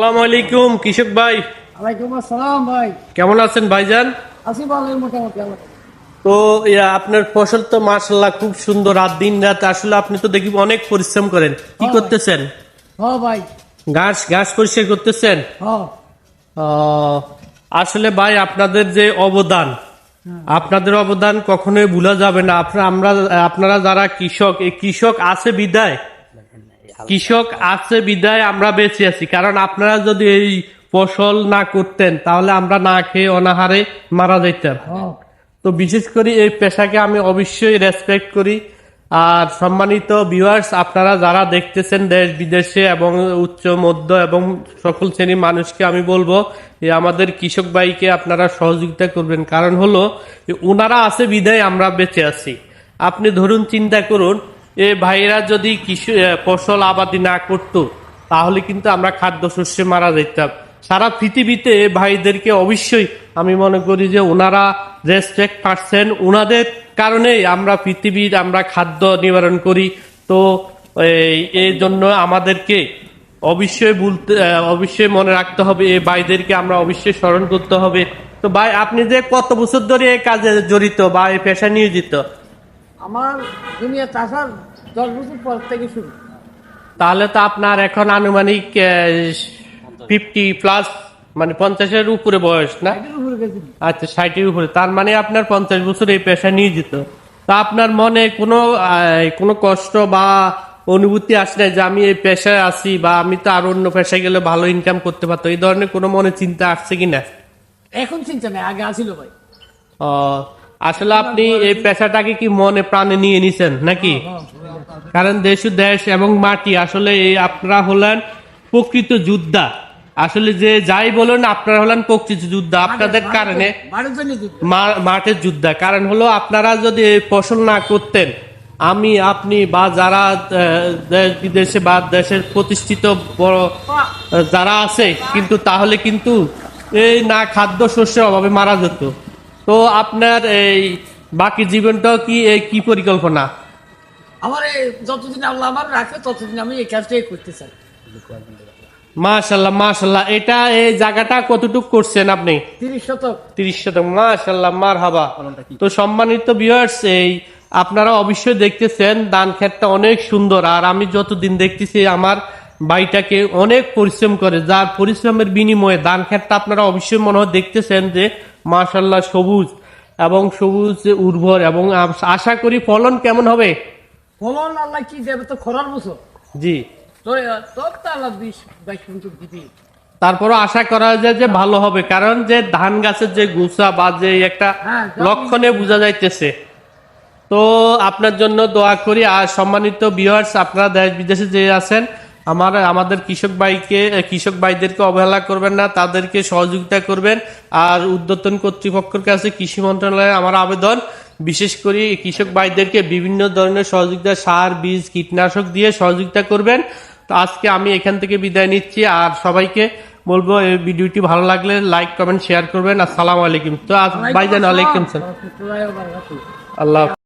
আসসালামু আলাইকুম কৃষক ভাই। ওয়ালাইকুম আসসালাম ভাই। কেমন আছেন ভাইজান? আছি ভালোই মোটামুটি আমার তো আপনার ফসল তো মাশাল্লাহ খুব সুন্দর আর দিন রাত। আসলে আপনি তো দেখি অনেক পরিশ্রম করেন। কি হ্যাঁ। করতেছেন? হ ভাই। ঘাস ঘাস পরিষ্কার করতেছেন? আহ, আসলে ভাই আপনাদের যে অবদান আপনাদের অবদান কখনোই ভুলা যাবে না। আপনারা আমরা আপনারা যারা কৃষক এই কৃষক আছে বিদায় কৃষক আছে বিদায় আমরা বেঁচে আছি। কারণ আপনারা যদি এই ফসল না করতেন তাহলে আমরা না খেয়ে অনাহারে মারা যাইতাম। তো বিশেষ করে এই পেশাকে আমি অবশ্যই রেসপেক্ট করি। আর সম্মানিত ভিউয়ার্স আপনারা যারা দেখতেছেন দেশ বিদেশে এবং উচ্চ মধ্য এবং সকল শ্রেণির মানুষকে আমি বলব যে আমাদের কৃষক ভাইকে আপনারা সহযোগিতা করবেন। কারণ হলো যে ওনারা আছে বিদায় আমরা বেঁচে আছি। আপনি ধরুন চিন্তা করুন এ ভাইরা যদি কৃষি ফসল আবাদি না করতো, তাহলে কিন্তু আমরা খাদ্যশস্যে মারা যেতাম। সারা পৃথিবীতে ভাইদেরকে অবশ্যই আমি মনে করি যে ওনারা রেসপেক্ট পাচ্ছেন। ওনাদের কারণেই আমরা পৃথিবীর, আমরা খাদ্য নিবারণ করি। তো এই- জন্য আমাদেরকে অবশ্যই বলতে অবশ্যই মনে রাখতে হবে এই ভাইদেরকে আমরা অবশ্যই স্মরণ করতে হবে। তো ভাই, আপনি যে কত বছর ধরে এই কাজে জড়িত বা এই পেশায় নিয়োজিত? আমার দুনিয়া চাষার দশ বছর পর থেকে শুরু। তাহলে তো আপনার এখন আনুমানিক ফিফটি প্লাস মানে পঞ্চাশের উপরে বয়স না? আচ্ছা ষাটের উপরে। তার মানে আপনার পঞ্চাশ বছর এই পেশায় নিয়োজিত। তা আপনার মনে কোনো কোনো কষ্ট বা অনুভূতি আসে না যে আমি এই পেশায় আছি বা আমি তো আর অন্য পেশায় গেলে ভালো ইনকাম করতে পারতো এই ধরনের কোনো মনে চিন্তা আসছে কি না? এখন চিন্তা নেই আগে আসিল ভাই। ও, আসলে আপনি এই পেশাটাকে কি মনে প্রাণে নিয়ে নিছেন নাকি? কারণ দেশ দেশ এবং মাটি আসলে এই আপনারা হলেন প্রকৃত যোদ্ধা। আসলে যে যাই বলুন আপনারা হলেন প্রকৃত যোদ্ধা। আপনাদের কারণে মাঠের যোদ্ধা। কারণ হলো আপনারা যদি ফসল না করতেন আমি আপনি বা যারা দেশ বিদেশে বা দেশের প্রতিষ্ঠিত বড় যারা আছে কিন্তু তাহলে কিন্তু এই না খাদ্য শস্যের অভাবে মারা যেত। তো আপনার এই বাকি জীবনটাও কি এই কি পরিকল্পনা? আমার এই যতদিন আল্লাহ আমার রাখে ততদিন আমি এই কাজটাই করতে চাই। মাশাল্লাহ মাশাল্লাহ এটা এই জায়গাটা কতটুকু করছেন আপনি? তিরিশ শতক। তিরিশ শতক মাশাল্লাহ মার হাবা তো সম্মানিত ভিউয়ার্স এই আপনারা অবশ্যই দেখতেছেন ধান ক্ষেতটা অনেক সুন্দর আর আমি যতদিন দেখতেছি আমার বাড়িটাকে অনেক পরিশ্রম করে যার পরিশ্রমের বিনিময়ে ধান ক্ষেতটা আপনারা অবশ্যই মনে হয় দেখতেছেন যে মাশাল্লাহ সবুজ এবং সবুজ উর্বর এবং আশা করি ফলন কেমন হবে? ফলন আল্লাহ কি দেবে তো খরার বছর? জি। তারপরও আশা করা যায় যে ভালো হবে কারণ যে ধান গাছের যে গুছা বা যে একটা হ্যাঁ, লক্ষণে বোঝা যাইতেছে। তো আপনার জন্য দোয়া করি। আর সম্মানিত বিহার্স আপনারা দেশ বিদেশে যে আছেন আমার আমাদের কৃষক ভাইকে কৃষক ভাইদেরকে অবহেলা করবেন না তাদেরকে সহযোগিতা করবেন। আর উদ্যতন কর্তৃপক্ষের কাছে কৃষি মন্ত্রণালয়ে আমার আবেদন। বিশেষ করে কৃষক ভাইদেরকে বিভিন্ন ধরনের সহযোগিতা সার বীজ কীটনাশক দিয়ে সহযোগিতা করবেন। তো আজকে আমি এখান থেকে বিদায় নিচ্ছি। আর সবাইকে বলব এই ভিডিওটি ভালো লাগলে লাইক কমেন্ট শেয়ার করবেন। আসসালামু আলাইকুম। তো আজ- ভাইজান আলাইকুম আসসালাম। আল্লাহ।